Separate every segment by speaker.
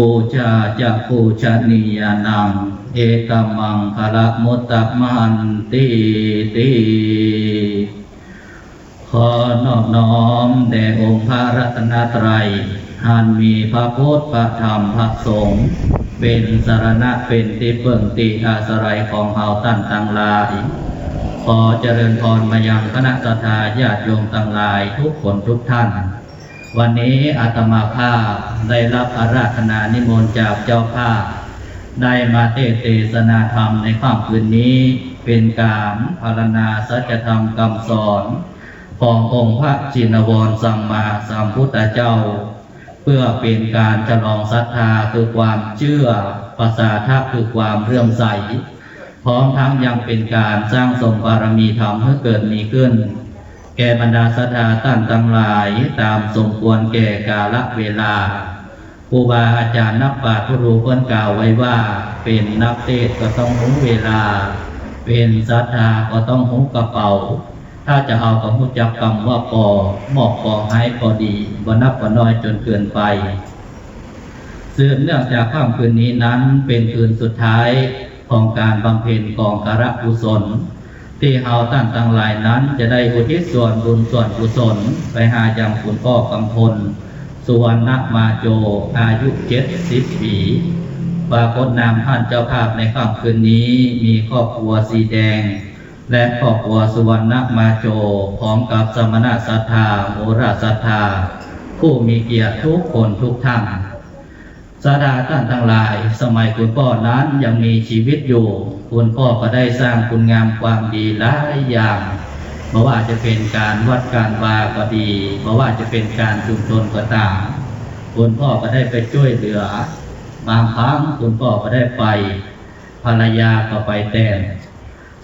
Speaker 1: ปูชาจะปูชนียานัง เอตมังคละมุตตะมันติติขอนอบน้อมแด่องค์พระรัตนตรัยอันมีพระพุทธพระธรรมพระสงฆ์เป็นสารณะเป็นที่เปิ่งติอาสรัยของเฮาตั้นตังหลาย ขอเจริญพรมายังคณะตยาญาติโยมตังหลายทุกคนทุกท่าน วันนี้อาตมาภาพได้รับอาราธนานิมนต์จากเจ้าภาพ ได้มาเทศเทศนาธรรมในค่ำคืนนี้ เป็นการพารณาสัจธรรมคำสอนขององค์พระจินวรสัมมาสัมพุทธเจ้า เพื่อเป็นการฉลองศรัทธาคือความเชื่อภาษาทัพคือความเรื่อมใส พร้อมทั้งยังเป็นการสร้างสมบารมีธรรมให้เกิดมีขึ้น แก่บรรดาศรัทธาท่านทั้งหลายตามสมควรแก่กาลเวลาครูบาอาจารย์นักปราชญ์ผู้รู้เพื่อนกล่าวไว้ว่า เป็นนักเทศก็ต้องหูเวลา เป็นศรัทธาก็ต้องหูกระเป๋า ถ้าจะเอากับหูจักคำว่าพอหมอบพอให้พอดีบ่นับบ่น้อยจนเกินไปสืบเนื่องจากค่ำคืนนี้นั้นเป็นคืนสุดท้ายของการบำเพ็ญกองการะกุศล ที่เฮาตั้งตั้งหลายนั้น จะได้อุทิศส่วนบุญส่วนกุศล ไปหายังคุณพ่อกำพลสุวรรณมาโจอายุเจ็ดสิบปีปรากฏนามท่านเจ้าภาพในค่ำคืนนี้มีครอบครัวสีแดง และครอบครัวสุวรรณมาโจพร้อมกับสมณะศรัทธาโหราศรัทธา ผู้มีเกียรติทุกคนทุกท่าน สาดาท่านทั้งหลาย สมัยคุณพ่อนั้นยังมีชีวิตอยู่ คุณพ่อก็ได้สร้างคุณงามความดีหลายอย่างเพราะว่าจะเป็นการวัดการวาก็ดีเพราะว่าจะเป็นการชุมชนก็ตาม คุณพ่อก็ได้ไปช่วยเหลือ บางครั้งคุณพ่อก็ได้ไป ภรรยาก็ไปแต่ง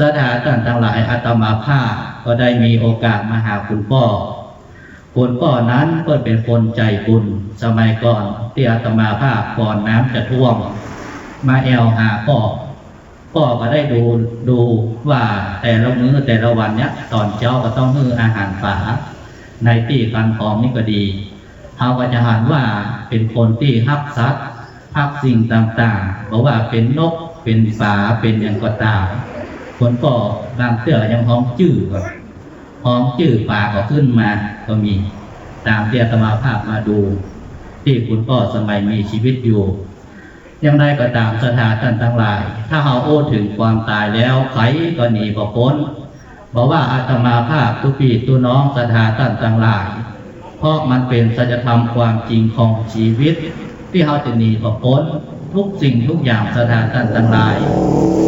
Speaker 1: สถานท่านทั้งหลายอาตมาภาพก็ได้มีโอกาสมาหาคุณพ่อ คุณพ่อนั้นก็เป็นคนใจบุญ สมัยก่อนที่อาตมาภาพก่อนน้ำจะท่วม มาแอลหาพ่อพ่อก็ได้ดูดูว่าแต่ละมื้อแต่ละวันเนี้ยตอนเช้าก็ต้องมืออาหารป่าในที่กันของนี่ก็ดีเขาก็จะหันว่าเป็นคนที่ฮักสัตว์ฮักสิ่งต่างๆบอกว่าเป็นนกเป็นปลาเป็นอย่างก็ตามคนก็บางเตื้อยังห้องจื้อก่อ นพร้อมจื่อปลาก็ขึ้นมาก็มี ตามที่อาตมาภาพมาดู ที่คุณพ่อสมัยมีชีวิตอยู่ยังได้ก็ตามสถานท่านทั้งหลาย ถ้าเราโอ้ถึงความตายแล้วใครก็หนีบ่พ้นบอกว่าอาตมาภาพทุกปีตัวน้องสถานท่านทั้งหลาย เพราะมันเป็นสัจธรรมความจริงของชีวิต ที่เราจะหนีบ่พ้นทุกสิ่งทุกอย่างสถานท่านทั้งหลาย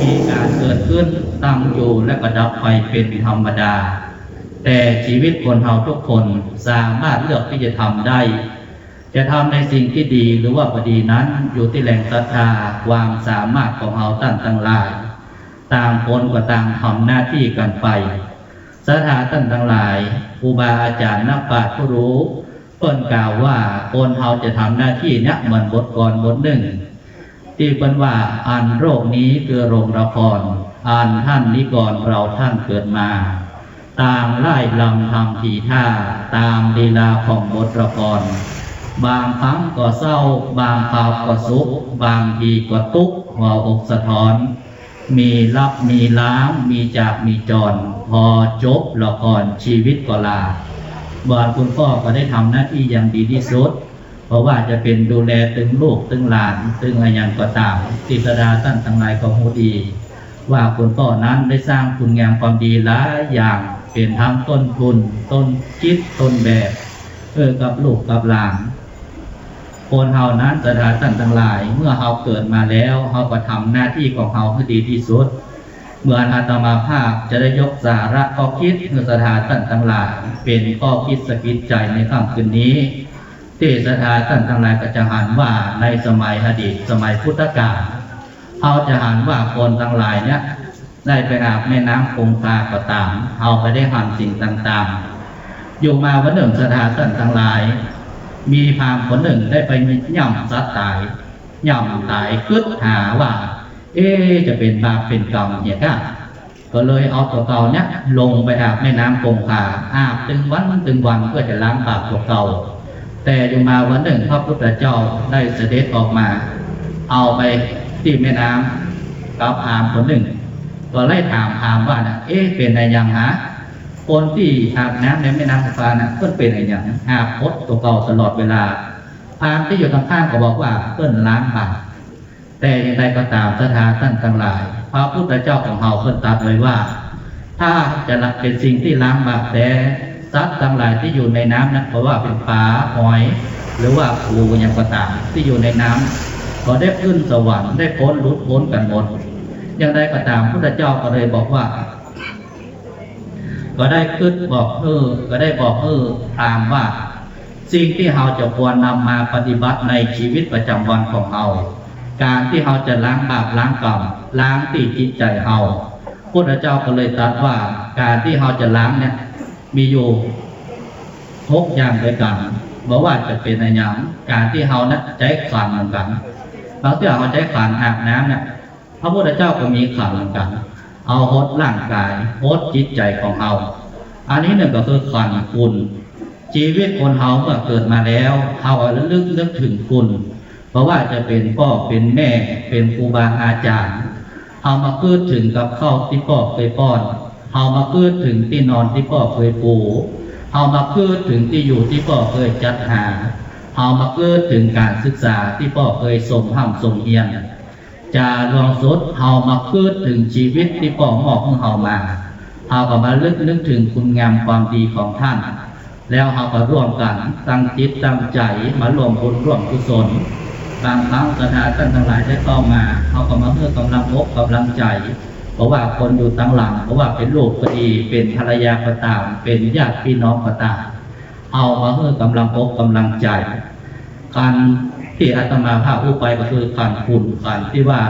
Speaker 1: มีการเกิดขึ้นตั้งอยู่และก็ดับไปเป็นธรรมดา แต่ชีวิตคนเราทุกคนสามารถเลือกที่จะทำได้ จะทำในสิ่งที่ดีหรือว่าพอดีนั้นอยู่ที่แหล่งศรัทธาความสามารถของเราตั้งตั้งหลาย ต่างคนก็ต่างทำหน้าที่กันไปศรัทธาตั้งตั้งหลายครูบาอาจารย์นักปราชญ์ผู้รู้เพิ่นกล่าวว่าคนเราจะทำหน้าที่เนี้ยเหมือนบทกรบทหนึ่ง ที่เป็นว่าอันโรคนี้คือโรงละครอันท่านนี้ก่อนเราท่านเกิดมา ตามไล่ลำทำทีท่า ตามลีลาของบทละครบางครั้งก็เศร้า บางคราวก็สุข บางทีก็ทุกหัวอกสะท้อน มีรับมีล้าง มีจากมีจร พอจบละครชีวิตก็ลาบอนคุณพ่อก็ได้ทำหน้าที่อย่างดีที่สุด เพราะว่าจะเป็นดูแลตึงลูกตึงหลานตึงอะไรอย่างก็ตามติสดาท่านทั้งหลายก็หูดี ว่าคุณพ่อนั้นได้สร้างคุณงามความดีหลายอย่าง เป็นทั้งต้นทุน ต้นคิดต้นแบบเพื่อกับลูกกับหลานคนเฮานั้นสถานท่านทั้งหลาย เมื่อเฮาเกิดมาแล้วเฮาก็ทำหน้าที่ของเฮาให้ดีที่สุด เมื่ออาตมาภาพจะได้ยกสาระข้อคิดเมื่อสถานท่านทั้งหลาย เป็นข้อคิดสะกิดใจในค่ำคืนนี้ที่สถานท่านทั้งหลายก็จะหันว่าในสมัยอดีตสมัยพุทธกาลเขาจะหันว่าคนทั้งหลายเนี่ย ได้ไปอาบแม่น้ำคงคาก็ตามเอาไปได้หันสิ่งต่างๆ อยู่มาวันหนึ่งสถานท่านทั้งหลาย มีพามคนหนึ่งได้ไปย่ำสัตตายย่ำตายกึดหาว่า เอ๊จะเป็นบาปเป็นกรรมเนี่ยก็ก็เลยเอาตัวเก่าเนี่ยลงไปอาบแม่น้ำคงคาอาบตึงวันตึงวันเพื่อจะล้างบาปตัวเก่าแต่อยู่มาวันหนึ่งพระพุทธเจ้าได้เสด็จออกมา เอาไปที่แม่น้ำกับพามคนหนึ่ง ก็ไล่ถามพรามว่านะเอ๊ะเป็นอะไรยังฮะคนที่อาบน้ำในแม่น้ำคงคาน่ะเพื่อนเป็นอะไรอย่างอาบพดตัวเก่าตลอดเวลาพามที่อยู่ข้างๆก็บอกว่าเพื่อนล้างบาปแต่อย่างไรก็ตามสถานท่านทั้งหลายพระพุทธเจ้าของเราเพิ่นตรัสไว้ว่า ถ้าจะละเป็นสิ่งที่ล้างบาปแต่สัตว์ทั้งหลายที่อยู่ในน้ำนั้นเพราะว่าเป็นปลาหอย หรือว่าปูอย่างก็ตามที่อยู่ในน้ำก็ได้ขึ้นสวรรค์ได้พ้นหลุดพ้นกันหมด อย่างไรก็ตามพุทธเจ้าก็เลยบอกว่า ก็ได้ขึ้นบอกเออก็ได้บอกเออตามว่า สิ่งที่เราจะควรนำมาปฏิบัติในชีวิตประจำวันของเราการที่เราจะล้างบาปล้างกรรมล้างตีจิตใจเราพุทธเจ้าก็เลยตรัสว่าการที่เราจะล้างเนี่ย มีอยู่หกอย่างด้วยกันบอกว่าจะเป็นอะไรอย่างการที่เรานะใจขันเหมือนกันบางทีเราใจขันอาบน้ำเนี่ย พระพุทธเจ้าก็มีขันเหมือนกัน เอาหดร่างกายหดจิตใจของเราอันนี้หนึ่งก็คือขันคุณ ชีวิตคนเฮาเมื่อเกิดมาแล้วเฮาระลึกนึกถึงคุณ เพราะว่าจะเป็นพ่อเป็นแม่ เป็นครูบาอาจารย์เฮามาพูดถึงกับข้าวที่พ่อเคยป้อนเฮามาพูดถึงที่นอนที่พ่อเคยปูเฮามาพูดถึงที่อยู่ที่พ่อเคยจัดหาเฮามาพูดถึงการศึกษาที่พ่อเคยส่งห้ำส่งเฮียน จะลองสดเฮามาพูดถึงชีวิตที่พ่อมอบให้เฮามาเฮาก็มาลึกนึกถึงคุณงามความดีของท่าน แล้วเราก็ร่วมกันตั้งจิตตั้งใจมารวมบุญร่วมกุศลบางครั้งสถานท่านทั้งหลายได้เข้ามาเขาก็มาเพื่อกำลังอกกำลังใจ เพราะว่าคนอยู่ตั้งหลัง เพราะว่าเป็นลูกก็ดี เป็นภรรยาก็ตาม เป็นญาติพี่น้องก็ตาม เอามาเพื่อกำลังอกกำลังใจ การ ที่อาตมาภาพผู้ไปก็คือการคุณการที่ว่า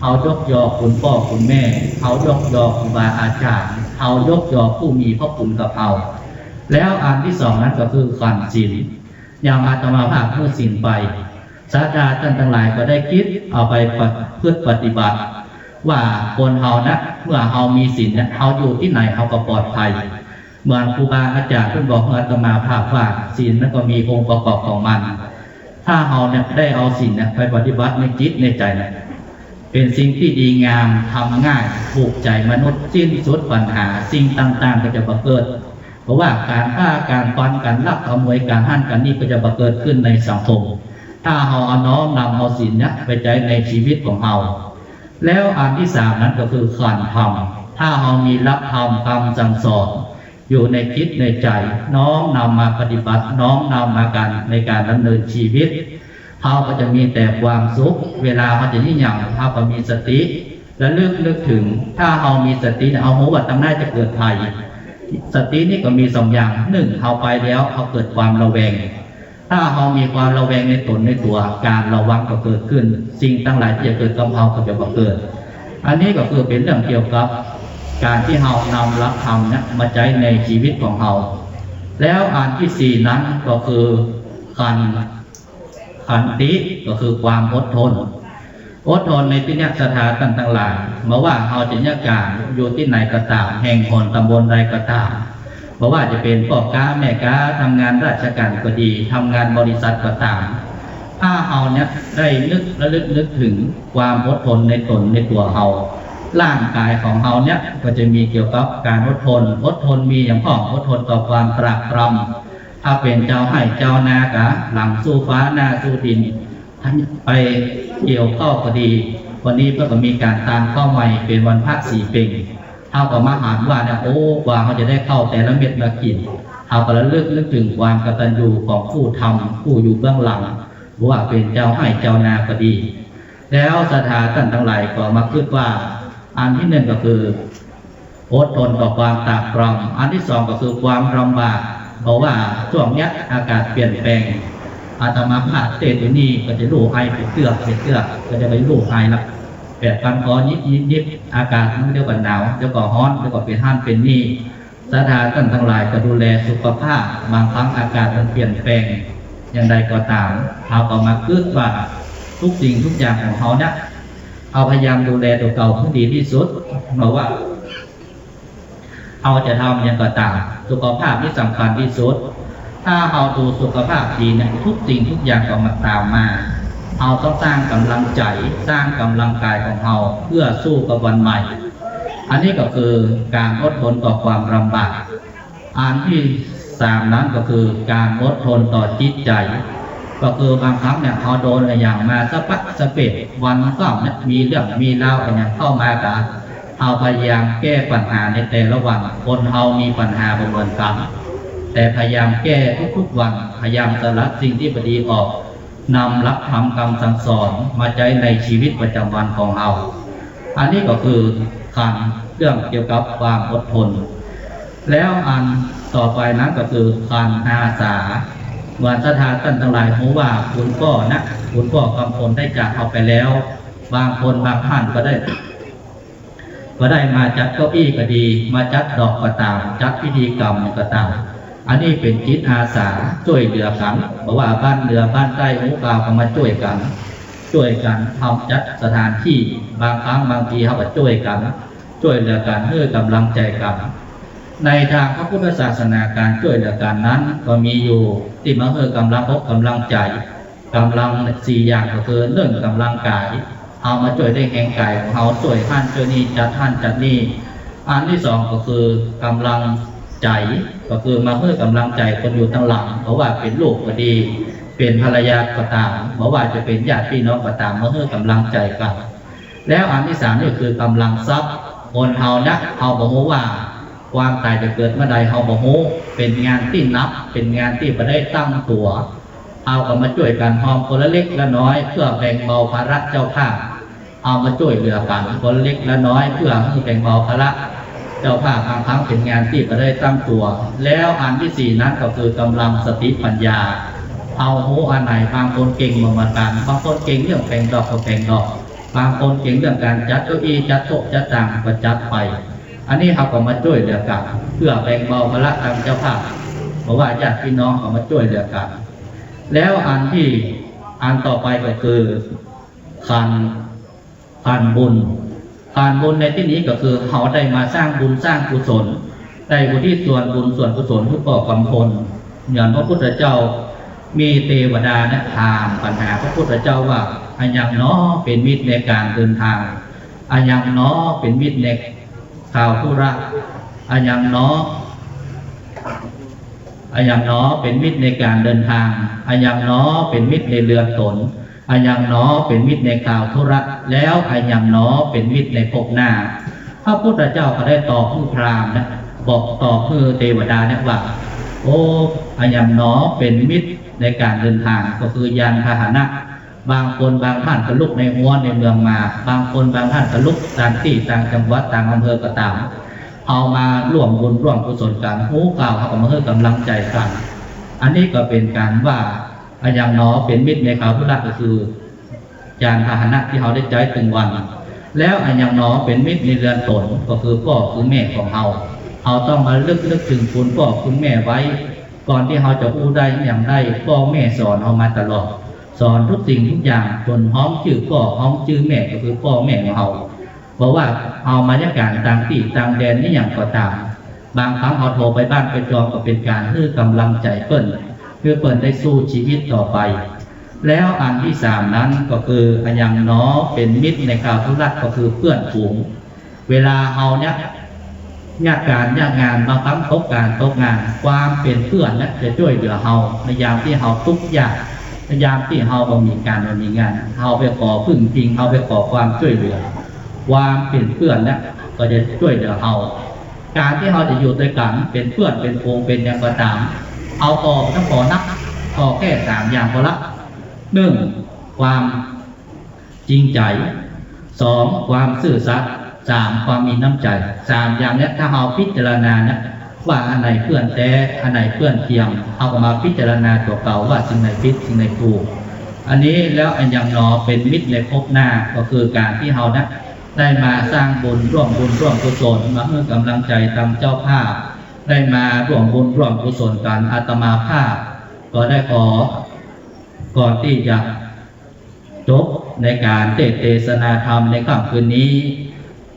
Speaker 1: เขายกยอคุณพ่อคุณแม่ เขายกยอครูบาอาจารย์เขายกยอผู้มีพระคุณกับเขาแล้วอันที่สองนั้นก็คือขันศีลอย่างอาตมาภาพเมื่อศีลไปศาสดาท่านทั้งหลายก็ได้คิดเอาไปเพื่อปฏิบัติ ว่าคนเฮานะเมื่อเฮามีศีลเนี่ยเฮาอยู่ที่ไหนเฮาก็ปลอดภัยเหมือนครูบาอาจารย์เพิ่นบอกอาตมาภาพว่าศีลนั้นก็มีองค์ประกอบของมัน ถ้าเฮาเนี่ยได้เอาศีลเนี่ยไปปฏิบัติในจิตในใจเนี่ยเป็นสิ่งที่ดีงามทำง่ายถูกใจมนุษย์สิ้นสุดปัญหา สิ่งต่างๆ ก็จะบังเกิด เพราะว่าการฆ่าการฟันการลักขโมยการหั่นกันนี่ก็จะบังเกิดขึ้นในสังคม ถ้าเราเอาน้อมนำเอาศีลเนี่ยไปใจในชีวิตของเราแล้วอันที่สามนั้นก็คือขันธรรมถ้าเรามีรับธรรมคำสั่งสอน อยู่ในคิดในใจ น้อมนำมาปฏิบัติ น้อมนำมากันในการดำเนินชีวิตเราก็จะมีแต่ความสุข เวลาเขาจะนิยามเราก็มีสติและเลือกนึกถึง ถ้าเรามีสติเอาหัวว่าตั้งหน้าจะเกิดภัยสตินี่ก็มีสองอย่างหนึ่งเขาไปแล้วเขาเกิดความระแวง ถ้าเขามีความระแวงในตนในตัวการระวังก็เกิดขึ้น สิ่งตั้งหลายที่จะเกิดกับเขาก็จะบังเกิด อันนี้ก็คือเป็นเรื่องเกี่ยวกับ การที่เรานำรับธรรมนี่ยมาใช้ในชีวิตของเราแล้วอันที่สี่นั้นก็คือขันขันติก็คือความอดทน อดทนในที่นี้สถานต่างๆหลายมาว่าเราจะยากการอยู่ที่ไหนก็ตามแห่งหนตำบลใดก็ตามเพราะว่าจะเป็นพ่อค้าแม่ค้าทำงานราชการก็ดีทำงานบริษัทก็ตามถ้าเราเนี่ยได้นึกระลึกนึกถึงความอดทนในตนในตัวเรา ร่างกายของเราเนี่ยก็จะมีเกี่ยวกับการอดทนอดทนมีอย่างพ่ออดทนต่อความตรากตรำถ้าเป็นเจ้าให้เจ้านากะหลังสู้ฟ้าหน้าสู้ดินไปเกี่ยวข้าวก็ดี วันนี้เพื่อก็มีการตามเข้าใหม่เป็นวันพระสี่เป่งเท่ากับมาหารว่าเนี่ยโอ้กว่าเขาจะได้เข้าแต่ละเม็ดละกินเท่ากับระลึกนึกถึงความกตัญญูของผู้ทำผู้อยู่เบื้องหลังว่าเป็นเจ้าให้เจ้านาก็ดี แล้วสถานท่านทั้งหลายก็มาคิดว่า อันที่หนึ่งก็คืออดทนต่อความตากตรำอันที่สองก็คือความลำบาก เพราะว่าช่วงนี้อากาศเปลี่ยนแปลงอาตมาภาพเตตอยู่นี่ก็จะรู้ไอเป็นเกลือเป็นเกลือก็จะไปรู้ไอละแบบกันคอยิบยิบยิบอากาศมันเดียวกับหนาวเดียวกับร้อนเดียวกับเป็นห้านเป็นนี่สถานท่านทั้งหลายก็ดูแลสุขภาพ บางครั้งอากาศมันเปลี่ยนแปลงอย่างใดก็ตามเราก็มาคิดว่าทุกสิ่งทุกอย่างของเขาเนี่ย เอาพยายามดูแลตัวเก่าให้ดีที่สุดเพราะว่า เอาจะทำอย่างก็ตามสุขภาพที่สำคัญที่สุด ถ้าเอาดูสุขภาพดีเนี่ยทุกสิ่งทุกอย่างก็มาตามมาเอาต้องสร้างกำลังใจสร้างกำลังกายของเราเพื่อสู้กับวันใหม่ อันนี้ก็คือการอดทนต่อความลำบาก อันที่สามนั้นก็คือการอดทนต่อจิตใจ ก็คือบางครั้งเนี่ยเขาโดนอะไรอย่างมาสะปักสะเปดวันก็เนี่ยมีเรื่องมีเล่าอะไรอย่างเข้ามากันเอาพยายามแก้ปัญหาในแต่ละวันคนเรามีปัญหาประเมินกันแต่พยายามแก้ทุกๆวันพยายามสลัดสิ่งที่บดีออกนำรับทำคำสั่งสอนมาใช้ในชีวิตประจำวันของเรา อันนี้ก็คือคันเรื่องเกี่ยวกับความอดทน แล้วอันต่อไปนั้นก็คือคันอาสา วันสถานท่านทั้งหลายรู้ว่าคุณพ่อนะคุณพ่อกำพลได้จากเอาไปแล้ว บางคนบางท่านก็ได้ ก็ได้มาจัดเก้าอี้ก็ดี มาจัดดอกก็ตาม จัดพิธีกรรมก็ตาม อันนี้เป็นจิตอาสาช่วยเหลือกันเพราะว่าบ้านเรือบ้านใต้หมู่กาวก็มาช่วยกัน ช่วยกันทำจัดสถานที่บางครั้งบางทีเขาก็ช่วยกัน ช่วยเหลือกันเพื่อกำลังใจกัน ในทางพระพุทธศาสนาการช่วยเหลือกันนั้น ก็มีอยู่ที่มาเพื่อกำลังพบกำลังใจกำลังสี่อย่างก็คือเรื่องกำลังกายเอามาช่วยได้แห่งกายของเขาช่วยท่านช่วยนี่จัดท่านจัดนี่อันที่สองก็คือกำลังใจก็คือมาเพื่อกำลังใจคนอยู่ตั้งหลังเพราะว่าเป็นลูกก็ดี เป็นภรรยาก็ตามเพราะว่าจะเป็นญาติพี่น้องก็ตามมาเพื่อกำลังใจกัน แล้วอันที่สามนี่คือกำลังทรัพย์คนเฮานะเฮาบอกว่า ความตายจะเกิดเมื่อใดเฮาบ่ฮู้เป็นงานที่นับ เป็นงานที่บ่ได้ตั้งตัวเอาก็มาช่วยกันหอมคนละเล็กละน้อย เพื่อแบ่งเบาภาระเจ้าภาพเอามาช่วยเหลือกันคนเล็กละน้อย เพื่อให้แบ่งเบาภาระเจ้าภาพบางครั้งเป็นงานที่บ่ได้ตั้งตัว แล้วอันที่สี่นั้นก็คือกำลังสติปัญญา เอาหูอันไหนบางคนเก่งเหมือนกันบางคนเก่งเรื่องแปลงดอกก็แปลงดอกบางคนเก่งเรื่องการจัดเก้าอี้จัดโต๊ะจัดต่างก็จัดไป อันนี้เขาก็มาช่วยเหลือกันเพื่อแบ่งเบาภาระทางเจ้าภาพเพราะว่าญาติพี่น้องเขามาช่วยเหลือกันแล้วอันที่อันต่อไปก็คือคันคันบุญคันบุญในที่นี้ก็คือเขาได้มาสร้างบุญสร้างกุศลได้บุญที่ส่วนบุญส่วนกุศลทุกก่อกำพลอย่างพระพุทธเจ้ามีเทวดานะถามปัญหาพระพุทธเจ้าว่าอันยังเนาะเป็นมิตรในการเดินทางอันยังเนาะเป็นมิตรใน ข่าวธุระอันยังเนาะอันยังเนาะเป็นมิตรในการเดินทางอันยังเนาะเป็นมิตรในเรือตนอันยังเนาะเป็นมิตรในข่าวธุระ แล้วอันยังเนาะเป็นมิตรในภพหน้าพระพุทธเจ้าก็ได้ตอบผู้พราหมณ์นะบอกตอบผู้เทวดาเนี่ยว่าโอ้อายังหนอเป็นมิตรในการเดินทางก็คือยานพาหนะ บางคนบางท่านก็ลุในหัวในเมืองมา บางคนบางท่านก็ลุต่างที่ต่างจังหวัดต่างอำเภอก็ตามเอามาร่วมบุญร่วมกุศลกันหูกล่าวเขาก็มาเพื่อกำลังใจกัน อันนี้ก็เป็นการว่าอายังหนอเป็นมิตรในข่าวทุรักก็คือยานพาหนะที่เขาได้ใจตึงวัน แล้วอันยังหนอเป็นมิตรในเรือนตนก็คือพ่อคือแม่ของเราเราต้องมาลึกนึกถึงคุณพ่อคุณแม่ไว้ ก่อนที่เราจะอู้ได้อย่างได้พ่อแม่สอนเรามาตลอด สอนทุกสิ่งทุกอย่างจนห้องชื่อพ่อห้องชื่อแม่ก็คือพ่อแม่ของเราบอกว่าเอามาจากการต่างที่ต่างแดนนี่อย่างก็ตาม บางครั้งเราโทรไปบ้านไปจองก็เป็นการเพื่อกำลังใจเปิ้นเพื่อเปิ้นได้สู้ชีวิตต่อไป แล้วอันที่สามนั้นก็คืออันยังน้อเป็นมิตรในข่าวธุรักก็คือเพื่อนฝูง เวลาเฮาเนี่ยยากการยากงานบางครั้งตกการตกงาน ความเป็นเพื่อนนี่ยจะช่วยเหลือเฮาในยามที่เฮาทุกข์ยาก ในยามที่เฮาบ่มีการบ่มีงานเฮาไปขอพึ่งพิงเฮาไปขอความช่วยเหลือความเป็นเพื่อนเนี่ยก็จะช่วยเหลือเฮาการที่เฮาจะอยู่ด้วยกันเป็นเพื่อนเป็นโงเป็นอย่างก็ตาม เอาต่อไปต้องขอนักขอแค่สามอย่างพอละหนึ่งความจริงใจสองความซื่อสัตย์สามความมีน้ำใจสามอย่างนี้ถ้าเราพิจารณาเนี่ย ว่าอันไหนเพื่อนแท้อันไหนเพื่อนเทียม เอามาพิจารณาตัวเก่าว่าสิ่งไหนพิษสิ่งไหนถูกอันนี้แล้วอันยังนอเป็นมิตรในภพหน้าก็คือการที่เรานะได้มาสร้างบุญร่วมบุญร่วมกุศลมาเพื่อกำลังใจตามเจ้าภาพ ได้มาร่วมบุญร่วมกุศลกันอาตมาภาพ ก็ได้ขอก่อนที่จะจบในการเทศเทศนาธรรมในค่ำคืนนี้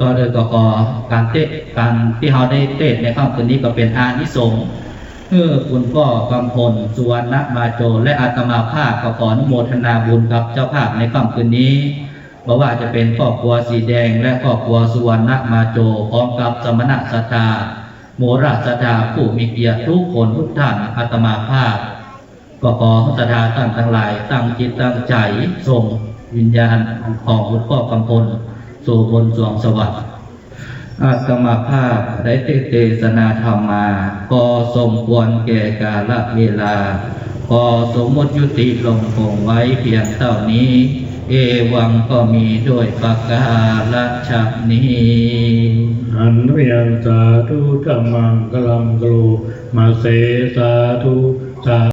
Speaker 1: ก็เลยก็ขอการเทศการที่เราได้เทศในค่ำคืนนี้ก็เป็นอานิสงส์เพื่อคุณพ่อกำพลสุวรรณมาโจและอาตมาภาพก็ขออนุโมทนาบุญกับเจ้าภาพในค่ำคืนนี้บอกว่าจะเป็นครอบครัวสีแดง และครอบครัวสุวรรณมาโจพร้อมกับสมณะสัทธาโมราชสัทธาผู้มีเกียรติทุกคนทุกท่านอาตมาภาพก็ขอศรัทธาท่านทั้งหลายตั้งจิตตั้งใจส่งวิญญาณของหลวงพ่อกำพล สู่บนสวงสวรรค์อาตมาภาพได้เทศเทศนาธรรมมา ก็สมควรแก่กาลเวลา ก็สมมติยุติลงคงไว้เพียงเท่านี้ เอวังก็มีด้วยประกาศนี้
Speaker 2: อันเรียนสาธุธรรมังกลังกลูมาเสสาธุสา